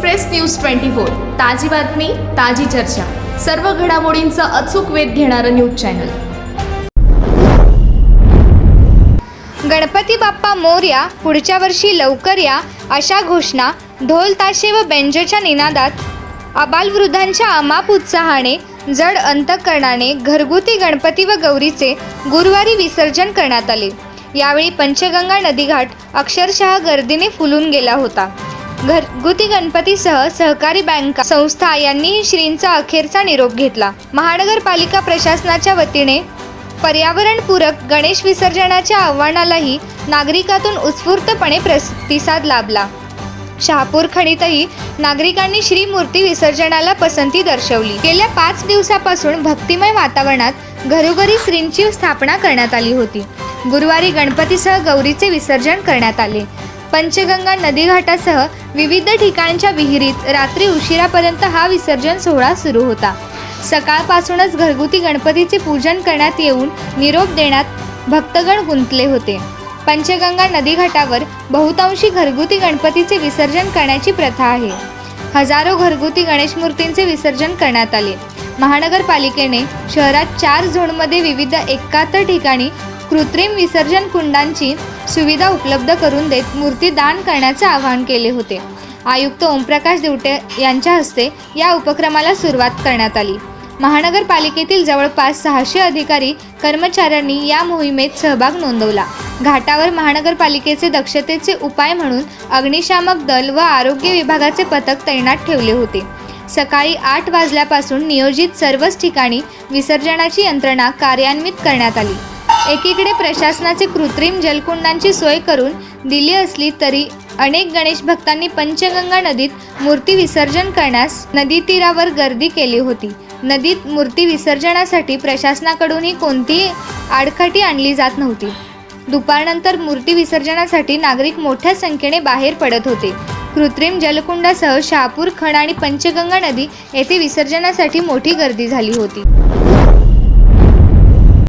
Express news twenty four. ताजी बातमी ताजी चर्चा. सर्व घडामोडींचा अचूक वेध घेणारं न्यूज चॅनल. गणपती बाप्पा मोर्या पुढच्या वर्षी लवकर या अशा घोषणा ढोल ताशे व बेंजच्या निनादात. आबालवृद्धांच्या अमाप उत्साहाने जड अंतकरणाने घरगुती गणपती व गौरीचे गुरुवारी विसर्जन करण्यात आले. यावेळी पंचगंगा नदीघाट अक्षरशः गर्दीने फुलून गेला होता. घरगुती गणपतीसह सहकारी बँका संस्था यांनीही श्रींचा अखेरचा निरोप घेतला. महानगरपालिका प्रशासनाच्या वतीने पर्यावरणपूरक गणेश विसर्जनाच्या आव्हानालाही नागरिकातून उत्स्फूर्तपणे प्रतिसाद लाभला. शहापूर खणीतही नागरिकांनी श्रीमूर्ती विसर्जनाला पसंती दर्शवली. गेल्या पाच दिवसापासून भक्तिमय वातावरणात घरोघरी श्रींची स्थापना करण्यात आली होती. गुरुवारी गणपतीसह गौरीचे विसर्जन करण्यात आले. पंचगंगा नदीघाटासह विविध ठिकाणच्या विहिरीत रात्री उशिरापर्यंत हा विसर्जन सोहळा सुरू होता. सकाळपासूनच घरगुती गणपतीचे पूजन करण्यात येऊन निरोप देण्यात भक्तगण गुंतले होते. पंचगंगा नदीघाटावर बहुतांशी घरगुती गणपतीचे विसर्जन करण्याची प्रथा आहे. हजारो घरगुती गणेश मूर्तींचे विसर्जन करण्यात आले. महानगरपालिकेने शहरात चार झोनमध्ये विविध एकाहत्तर ठिकाणी कृत्रिम विसर्जन कुंडांची सुविधा उपलब्ध करून देत मूर्ती दान करण्याचे आवाहन केले होते. आयुक्त ओमप्रकाश देवटे यांच्या हस्ते या उपक्रमाला सुरुवात करण्यात आली. महानगरपालिकेतील जवळपास सहाशे अधिकारी कर्मचाऱ्यांनी या मोहिमेत सहभाग नोंदवला. घाटावर महानगरपालिकेचे दक्षतेचे उपाय म्हणून अग्निशामक दल व आरोग्य विभागाचे पथक तैनात ठेवले होते. सकाळी आठ वाजल्यापासून नियोजित सर्वच ठिकाणी विसर्जनाची यंत्रणा कार्यान्वित करण्यात आली. एकीकडे प्रशासनाचे कृत्रिम जलकुंडांची सोय करून दिली असली तरी अनेक गणेश भक्तांनी पंचगंगा नदीत मूर्ती विसर्जन करण्यास नदी तीरावर गर्दी केली होती. नदीत मूर्ती विसर्जनासाठी प्रशासनाकडूनही कोणतीही आडखटी आणली जात नव्हती. दुपारनंतर मूर्ती विसर्जनासाठी नागरिक मोठ्या संख्येने बाहेर पडत होते. कृत्रिम जलकुंडासह शहापूर खण आणि पंचगंगा नदी येथे विसर्जनासाठी मोठी गर्दी झाली होती.